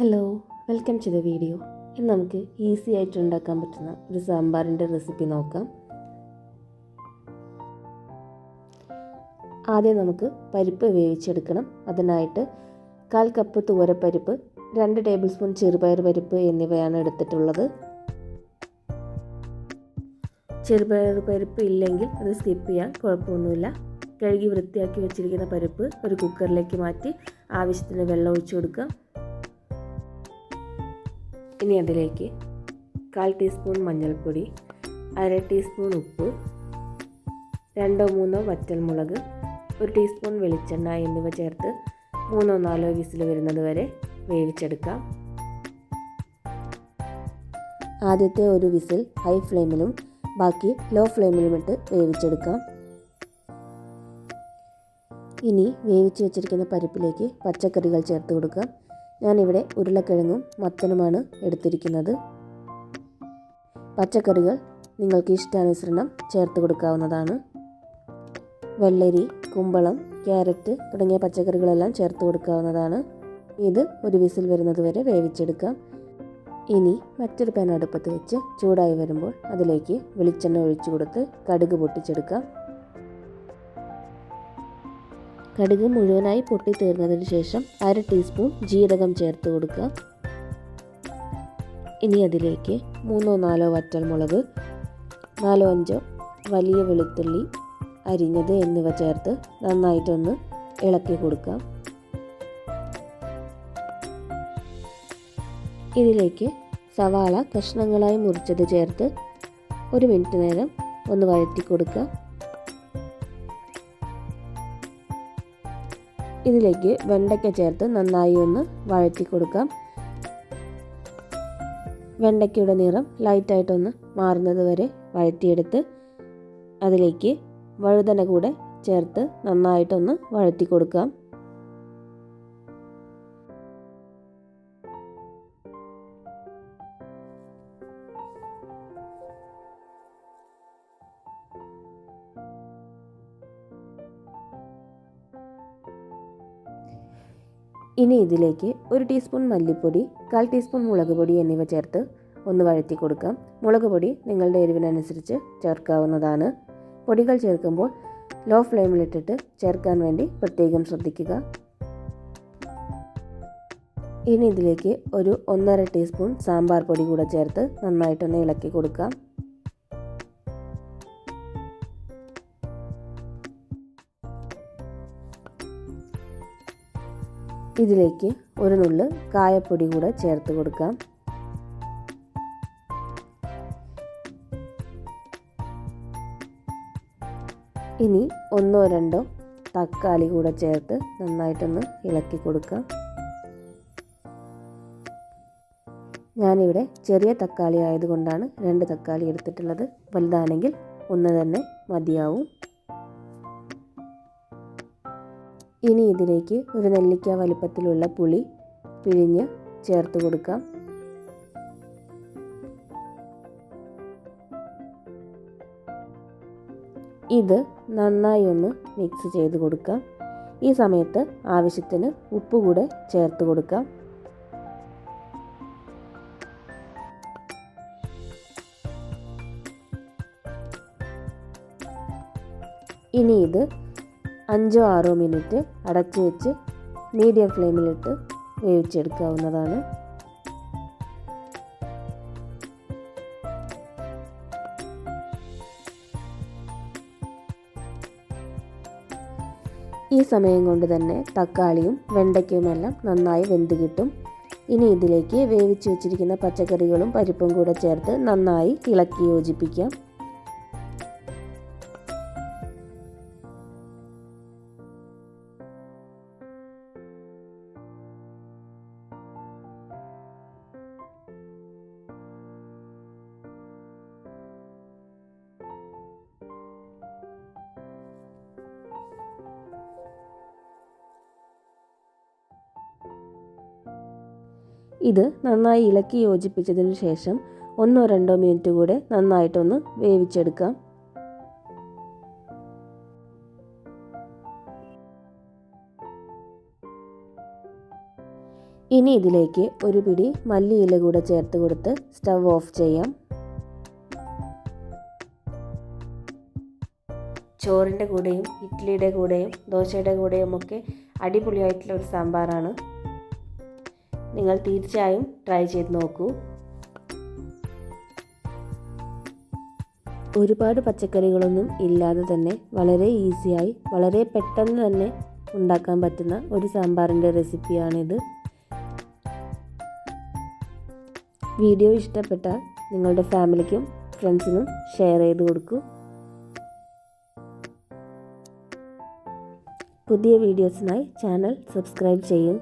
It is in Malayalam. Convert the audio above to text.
Hello welcome to the video ഇന്ന് നമുക്ക് ഈസി ആയിട്ട് ഉണ്ടാക്കാൻ പറ്റുന്ന ഒരു സാമ്പാറിന്റെ റെസിപ്പി നോക്കാം. ആദ്യം നമുക്ക് പരിപ്പ് വേവിച്ചെടുക്കണം. അതിനായിട്ട് കാൽ കപ്പ് തുവരപ്പരിപ്പ് രണ്ട് ടേബിൾ സ്പൂൺ ചെറുപയർ പരിപ്പ് എന്നിവയാണ് എടുത്തിട്ടുള്ളത്. ചെറുപയർ പരിപ്പ് ഇല്ലെങ്കിൽ അത് സ്കിപ്പ് ചെയ്യാൻ കുഴപ്പമൊന്നുമില്ല. കഴുകി വൃത്തിയാക്കി വെച്ചിരിക്കുന്ന പരിപ്പ് ഒരു കുക്കറിലേക്ക് മാറ്റി ആവശ്യത്തിന് വെള്ളം ഒഴിച്ചു കൊടുക്കുക ഇനി അതിലേക്ക് കാൽ ടീസ്പൂൺ മഞ്ഞൾപ്പൊടി അര ടീസ്പൂൺ ഉപ്പ് രണ്ടോ മൂന്നോ വറ്റൽമുളക് ഒരു ടീസ്പൂൺ വെളിച്ചെണ്ണ എന്നിവ ചേർത്ത് മൂന്നോ നാലോ വിസിൽ വരുന്നത് വരെ വേവിച്ചെടുക്കാം. ആദ്യത്തെ ഒരു വിസിൽ ഹൈ ഫ്ലെയിമിലും ബാക്കി ലോ ഫ്ലെയിമിലും ഇട്ട് വേവിച്ചെടുക്കാം. ഇനി വേവിച്ച് വെച്ചിരിക്കുന്ന പരിപ്പിലേക്ക് പച്ചക്കറികൾ ചേർത്ത് കൊടുക്കാം. ഞാനിവിടെ ഉരുളക്കിഴങ്ങും മത്തനുമാണ് എടുത്തിരിക്കുന്നത്. പച്ചക്കറികൾ നിങ്ങൾക്ക് ഇഷ്ടാനുസരണം ചേർത്ത് കൊടുക്കാവുന്നതാണ്. വെള്ളരി കുമ്പളം ക്യാരറ്റ് തുടങ്ങിയ പച്ചക്കറികളെല്ലാം ചേർത്ത് കൊടുക്കാവുന്നതാണ്. ഇത് ഒരു വിസിൽ വരുന്നത് വരെ വേവിച്ചെടുക്കാം. ഇനി മറ്റൊരു പാൻ അടുപ്പത്ത് വെച്ച് ചൂടായി വരുമ്പോൾ അതിലേക്ക് വെളിച്ചെണ്ണ ഒഴിച്ചു കൊടുത്ത് കടുക് പൊട്ടിച്ചെടുക്കാം. കടുക് മുഴുവനായി പൊട്ടി തീർന്നതിന് ശേഷം അര ടീസ്പൂൺ ജീരകം ചേർത്ത് കൊടുക്കുക. ഇനി അതിലേക്ക് മൂന്നോ നാലോ വറ്റൽമുളക് നാലോ അഞ്ചോ വലിയ വെളുത്തുള്ളി അരിഞ്ഞത് എന്നിവ ചേർത്ത് നന്നായിട്ടൊന്ന് ഇളക്കി കൊടുക്കാം ഇതിലേക്ക് സവാള കഷ്ണങ്ങളായി മുറിച്ചത് ചേർത്ത് ഒരു മിനിറ്റ് നേരം ഒന്ന് വഴറ്റി കൊടുക്കുക. ഇതിലേക്ക് വെണ്ടയ്ക്ക ചേർത്ത് നന്നായി ഒന്ന് വഴറ്റി കൊടുക്കാം. വെണ്ടയ്ക്കയുടെ നിറം ലൈറ്റായിട്ടൊന്ന് മാറുന്നത് വരെ വഴറ്റിയെടുത്ത് അതിലേക്ക് വഴുതന കൂടെ ചേർത്ത് നന്നായിട്ടൊന്ന് വഴറ്റി കൊടുക്കാം. ഇനി ഇതിലേക്ക് ഒരു ടീസ്പൂൺ മല്ലിപ്പൊടി കാൽ ടീസ്പൂൺ മുളക് പൊടി എന്നിവ ചേർത്ത് ഒന്ന് വഴറ്റി കൊടുക്കാം. മുളക് പൊടി നിങ്ങളുടെ എരിവിനനുസരിച്ച് ചേർക്കാവുന്നതാണ്. പൊടികൾ ചേർക്കുമ്പോൾ ലോ ഫ്ലെയിമിലിട്ടിട്ട് ചേർക്കാൻ വേണ്ടി പ്രത്യേകം ശ്രദ്ധിക്കുക. ഇനി ഇതിലേക്ക് ഒരു ഒന്നര ടീസ്പൂൺ സാമ്പാർ പൊടി കൂടെ ചേർത്ത് നന്നായിട്ടൊന്ന് ഇളക്കി കൊടുക്കാം. ഇതിലേക്ക് ഒരു നുള്ള് കായപ്പൊടി കൂടെ ചേർത്ത് കൊടുക്കാം. ഇനി ഒന്നോ രണ്ടോ തക്കാളി കൂടെ ചേർത്ത് നന്നായിട്ടൊന്ന് ഇളക്കി കൊടുക്കാം. ഞാനിവിടെ ചെറിയ തക്കാളി ആയതുകൊണ്ടാണ് രണ്ട് തക്കാളി എടുത്തിട്ടുള്ളത്. വലുതാണെങ്കിൽ ഒന്ന് തന്നെ മതിയാവും. ഇനി ഇതിലേക്ക് ഒരു നെല്ലിക്ക വലുപ്പത്തിലുള്ള പുളി പിഴിഞ്ഞ് ചേർത്ത് കൊടുക്കാം. ഇത് നന്നായി ഒന്ന് മിക്സ് ചെയ്ത് കൊടുക്കാം. ഈ സമയത്ത് ആവശ്യത്തിന് ഉപ്പ് കൂടെ ചേർത്ത് കൊടുക്കാം. ഇനി ഇത് അഞ്ചോ ആറോ മിനിറ്റ് അടച്ചു വെച്ച് മീഡിയം ഫ്ലെയിമിലിട്ട് വേവിച്ചെടുക്കാവുന്നതാണ്. ഈ സമയം കൊണ്ട് തന്നെ തക്കാളിയും വെണ്ടയ്ക്കുമെല്ലാം നന്നായി വെന്ത് കിട്ടും. ഇനി ഇതിലേക്ക് വേവിച്ച് വെച്ചിരിക്കുന്ന പച്ചക്കറികളും പരിപ്പും കൂടെ ചേർത്ത് നന്നായി ഇളക്കി യോജിപ്പിക്കാം. ഇത് നന്നായി ഇളക്കി യോജിപ്പിച്ചതിന് ശേഷം ഒന്നോ രണ്ടോ മിനിറ്റ് കൂടെ നന്നായിട്ടൊന്ന് വേവിച്ചെടുക്കാം. ഇനി ഇതിലേക്ക് ഒരു പിടി മല്ലിയില കൂടെ ചേർത്ത് കൊടുത്ത് സ്റ്റവ് ഓഫ് ചെയ്യാം. ചോറിന്റെ കൂടെയും ഇഡ്ഡലിയുടെ കൂടെയും ദോശയുടെ കൂടെയും ഒക്കെ അടിപൊളിയായിട്ടുള്ള ഒരു സാമ്പാറാണ്. നിങ്ങൾ തീർച്ചയായും ട്രൈ ചെയ്ത് നോക്കൂ. ഒരുപാട് പച്ചക്കറികളൊന്നും ഇല്ലാതെ തന്നെ വളരെ ഈസിയായി വളരെ പെട്ടെന്ന് തന്നെ ഉണ്ടാക്കാൻ പറ്റുന്ന ഒരു സാമ്പാറിന്റെ റെസിപ്പിയാണിത്. വീഡിയോ ഇഷ്ടപ്പെട്ടാൽ നിങ്ങളുടെ ഫാമിലിക്കും ഫ്രണ്ട്സിനും ഷെയർ ചെയ്ത് കൊടുക്കൂ. പുതിയ വീഡിയോസിനായി ചാനൽ സബ്സ്ക്രൈബ് ചെയ്യൂ.